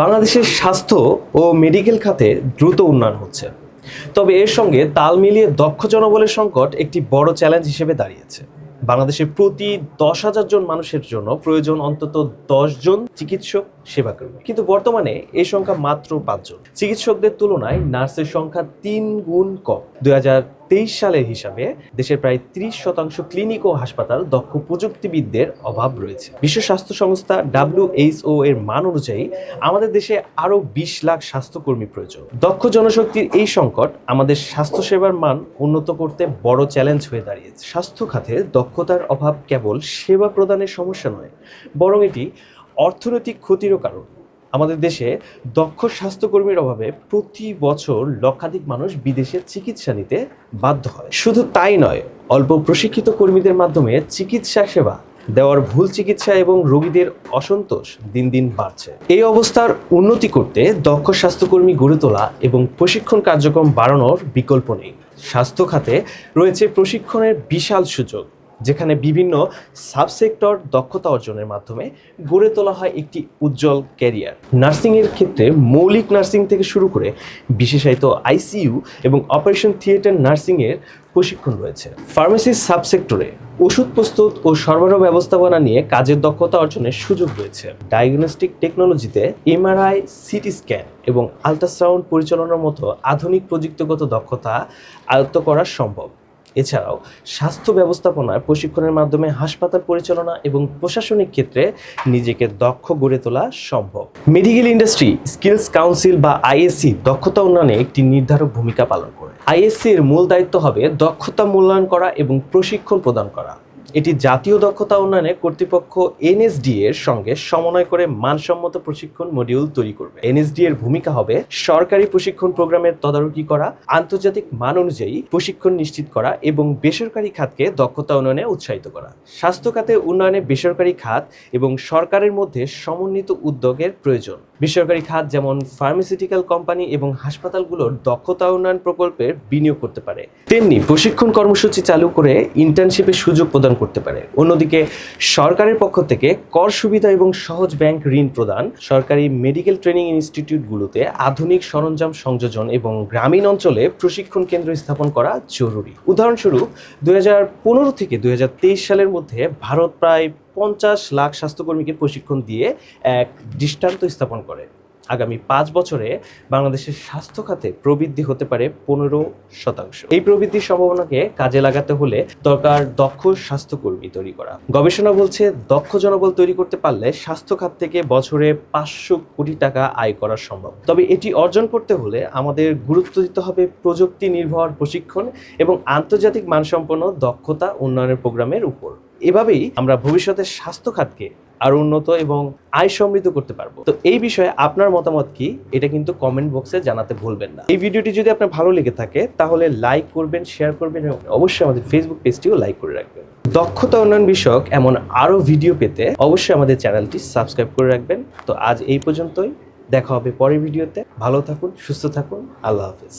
বাংলাদেশের স্বাস্থ্য ও মেডিকেল খাতে দ্রুত উন্নয়ন হচ্ছে। তবে এর সঙ্গে তাল মিলিয়ে দক্ষ জনবলের সংকট একটি বড় চ্যালেঞ্জ হিসেবে দাঁড়িয়েছে। বাংলাদেশে প্রতি দশ হাজার জন মানুষের জন্য প্রয়োজন অন্তত দশজন চিকিৎসক সেবাকর্মী কিন্তু বর্তমানে এই সংখ্যা মাত্র পাঁচজন। চিকিৎসকদের তুলনায় নার্সের সংখ্যা তিন গুণ কম। দুই তেইশ সালের হিসাবে দেশের প্রায় ত্রিশ শতাংশ ক্লিনিক ও হাসপাতাল দক্ষ প্রযুক্তিবিদদের অভাব রয়েছে। বিশ্ব স্বাস্থ্য সংস্থা ডাব্লিউএইচও এর মান অনুযায়ী আমাদের দেশে আরও বিশ লাখ স্বাস্থ্যকর্মী প্রয়োজন। দক্ষ জনশক্তির এই সংকট আমাদের স্বাস্থ্যসেবার মান উন্নত করতে বড় চ্যালেঞ্জ হয়ে দাঁড়িয়েছে। স্বাস্থ্য খাতে দক্ষতার অভাব কেবল সেবা প্রদানের সমস্যা নয়, বরং এটি অর্থনৈতিক ক্ষতিরও কারণ। আমাদের দেশে দক্ষ স্বাস্থ্যকর্মীর অভাবে প্রতি বছর লক্ষাধিক মানুষ বিদেশে চিকিৎসা নিতে বাধ্য হয়। শুধু তাই নয়, অল্প প্রশিক্ষিত কর্মীদের মাধ্যমে চিকিৎসা সেবা, দেওয়ার ভুল চিকিৎসা এবং রোগীদের অসন্তোষ দিন দিন বাড়ছে। এই অবস্থার উন্নতি করতে দক্ষ স্বাস্থ্যকর্মী গড়ে তোলা এবং প্রশিক্ষণ কার্যক্রম বাড়ানোর বিকল্প নেই। স্বাস্থ্য খাতে রয়েছে প্রশিক্ষণের বিশাল সুযোগ। যেখানে বিভিন্ন সাবসেক্টর দক্ষতা অর্জনের মাধ্যমে গড়ে তোলা হয় একটি উজ্জ্বল ক্যারিয়ার। নার্সিংয়ের ক্ষেত্রে মৌলিক নার্সিং থেকে শুরু করে বিশেষায়িত আইসিইউ এবং অপারেশন থিয়েটার নার্সিংয়ের প্রশিক্ষণ রয়েছে। ফার্মেসির সাবসেক্টরে ওষুধ প্রস্তুত ও সরবরাহ ব্যবস্থাপনা নিয়ে কাজের দক্ষতা অর্জনের সুযোগ রয়েছে। ডায়াগনস্টিক টেকনোলজিতে এমআরআই, সিটি স্ক্যান এবং আলট্রাসাউন্ড পরিচালনার মতো আধুনিক প্রযুক্তিগত দক্ষতা আয়ত্ত করা সম্ভব। এছাড়াও স্বাস্থ্য ব্যবস্থাপনায় প্রশিক্ষণের মাধ্যমে হাসপাতাল পরিচালনা এবং প্রশাসনিক ক্ষেত্রে নিজেকে দক্ষ গড়ে তোলা সম্ভব। মেডিকেল ইন্ডাস্ট্রি, স্কিলস কাউন্সিল বা আইএসসি দক্ষতা উন্নয়নে একটি নির্ধারক ভূমিকা পালন করে। আইএসসি এর মূল দায়িত্ব হবে দক্ষতা মূল্যায়ন করা এবং প্রশিক্ষণ প্রদান করা। এটি জাতীয় দক্ষতা উন্নয়নে কর্তৃপক্ষ এনএসডি এর সঙ্গে সমন্বয় করে মানসম্মত প্রশিক্ষণ মডিউল তৈরি করবে। এনএসডি এর ভূমিকা হবে সরকারি প্রশিক্ষণ প্রোগ্রামের তদারকি করা, আন্তর্জাতিক মান অনুযায়ী প্রশিক্ষণ নিশ্চিত করা এবং বেসরকারি খাতকে দক্ষতা উন্নয়নে উৎসাহিত করা। স্বাস্থ্য খাতে উন্নয়নে বেসরকারি খাত এবং সরকারের মধ্যে সমন্বিত উদ্যোগের প্রয়োজন। বেসরকারি খাত যেমন ফার্মাসিউটিক্যাল কোম্পানি এবং হাসপাতালগুলোর দক্ষতা উন্নয়ন প্রকল্পের বিনিয়োগ করতে পারে। তেমনি প্রশিক্ষণ কর্মসূচি চালু করে ইন্টার্নশিপের সুযোগ প্রদান করতে পারে। অন্যদিকে সরকারের পক্ষ থেকে কর সুবিধা এবং সহজ ব্যাংক ঋণ প্রদান, সরকারি মেডিকেল ট্রেনিং ইনস্টিটিউটগুলোতে আধুনিক সরঞ্জাম সংযোজন এবং গ্রামীণ অঞ্চলে প্রশিক্ষণ কেন্দ্র স্থাপন করা জরুরি। উদাহরণস্বরূপ, দুই হাজার পনেরো থেকে দুই হাজার তেইশ সালের মধ্যে ভারত প্রায় পঞ্চাশ লাখ স্বাস্থ্যকর্মীকে প্রশিক্ষণ দিয়ে এক দৃষ্টান্ত স্থাপন করে আগামী পাঁচ বছরে বাংলাদেশের স্বাস্থ্য খাতে প্রবৃদ্ধি হতে পারে পনেরো শতাংশ। এই প্রবৃদ্ধির সম্ভাবনাকে কাজে লাগাতে হলে দরকার দক্ষ স্বাস্থ্যকর্মী তৈরি করা। গবেষণা বলছে, দক্ষ জনবল তৈরি করতে পারলে স্বাস্থ্য খাত থেকে বছরে পাঁচশো কোটি টাকা আয় করা সম্ভব। তবে এটি অর্জন করতে হলে আমাদের গুরুত্ব দিতে হবে প্রযুক্তি নির্ভর প্রশিক্ষণ এবং আন্তর্জাতিক মানসম্পন্ন দক্ষতা উন্নয়নের প্রোগ্রামের উপর। এভাবেই আমরা ভবিষ্যতের স্বাস্থ্য খাতকে আরও উন্নত এবং আয় সমৃদ্ধ করতে পারব। তো এই বিষয়ে আপনার মতামত কি? এটা কিন্তু কমেন্ট বক্সে জানাতে ভুলবেন না। এই ভিডিওটি যদি আপনার ভালো লেগে থাকে, তাহলে লাইক করবেন শেয়ার করবেন এবং অবশ্যই আমাদের ফেসবুক পেজটিও লাইক করে রাখবেন। দক্ষতা উন্নয়ন বিষয়ক এমন আরও ভিডিও পেতে অবশ্যই আমাদের চ্যানেলটি সাবস্ক্রাইব করে রাখবেন। তো আজ এই পর্যন্তই। দেখা হবে পরের ভিডিওতে ভালো থাকুন, সুস্থ থাকুন। আল্লাহ হাফিজ।